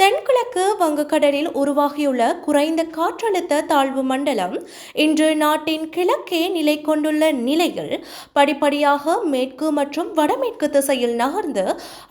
தென்கிழக்கு வங்கக்கடலில் உருவாகியுள்ள குறைந்த காற்றழுத்த தாழ்வு மண்டலம் இன்று நாட்டின் கிழக்கே நிலை கொண்டுள்ள நிலையில் படிப்படியாக மேற்கு மற்றும் வடமேற்கு திசையில் நகர்ந்து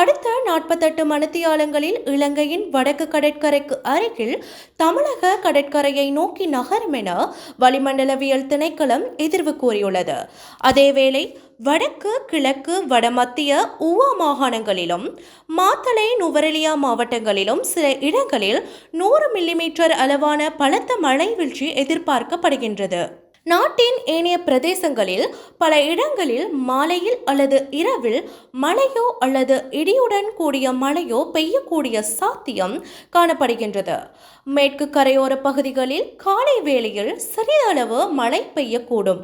அடுத்த நாற்பத்தெட்டு மணித்தியாலங்களில் இலங்கையின் வடக்கு கடற்கரைக்கு அருகில் தமிழக கடற்கரையை நோக்கி நகரும் என வளிமண்டலவியல் திணைக்களம் எதிர்வு கூறியுள்ளது. அதேவேளை வடக்கு கிழக்கு வடமத்திய உவா மாகாணங்களிலும் மாத்தளை நுவரெலியா மாவட்டங்களிலும் சில இடங்களில் நூறு மில்லிமீட்டர் அளவான பலத்த மழை வீழ்ச்சி எதிர்பார்க்கப்படுகின்றது. நாட்டின் ஏனைய பிரதேசங்களில் பல இடங்களில் மாலையில் அல்லது இரவில் மழையோ அல்லது இடியுடன் கூடிய மழையோ பெய்யக்கூடிய சாத்தியம் காணப்படுகின்றது. மேற்கு கரையோர பகுதிகளில் காலை வேளையில் சிறிதளவு மழை பெய்யக்கூடும்.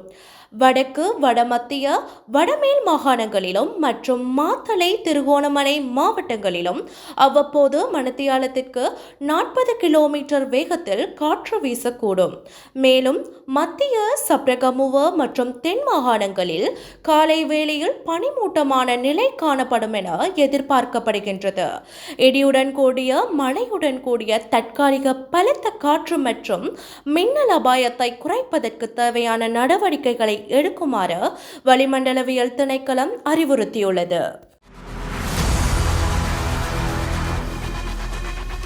வடக்கு வடமத்திய வடமேல் மாகாணங்களிலும் மற்றும் மாத்தளை திருகோணமலை மாவட்டங்களிலும் அவ்வப்போது மணத்தியாலத்திற்கு நாற்பது கிலோமீட்டர் வேகத்தில் காற்று வீசக்கூடும். மேலும் மத்திய சப்ரகமுவ மற்றும் தென் மாகாணங்களில் காலை வேளையில் பனிமூட்டமான நிலை காணப்படும் என எதிர்பார்க்கப்படுகின்றது. இடியுடன் கூடிய மழையுடன் கூடிய தற்காலிக பலத்த காற்று மற்றும் மின்னல் அபாயத்தை குறைப்பதற்கு தேவையான நடவடிக்கைகளை எடுக்குமாறு வளிமண்டலவியல் திணைக்களம் அறிவுறுத்தியுள்ளது.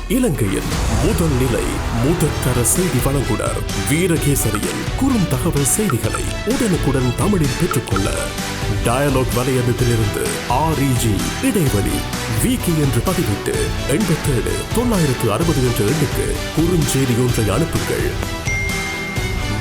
இலங்கையின் முதல் நிலை முதற்கர செய்தி வழங்குனர் வீரகேசரியின் குறும் தகவல் செய்திகளை உடனுக்குடன் தமிழில் பெற்றுக்கொள்ள டயலாக் வலையமைப்பிலிருந்து ஆர்இஜி இடைவெளி விகி என்று பதிவிட்டு எண்பத்தேழு தொள்ளாயிரத்து அறுபது என்ற எண்ணுக்கு குறுஞ்செய்தி ஒன்றை அனுப்புங்கள்.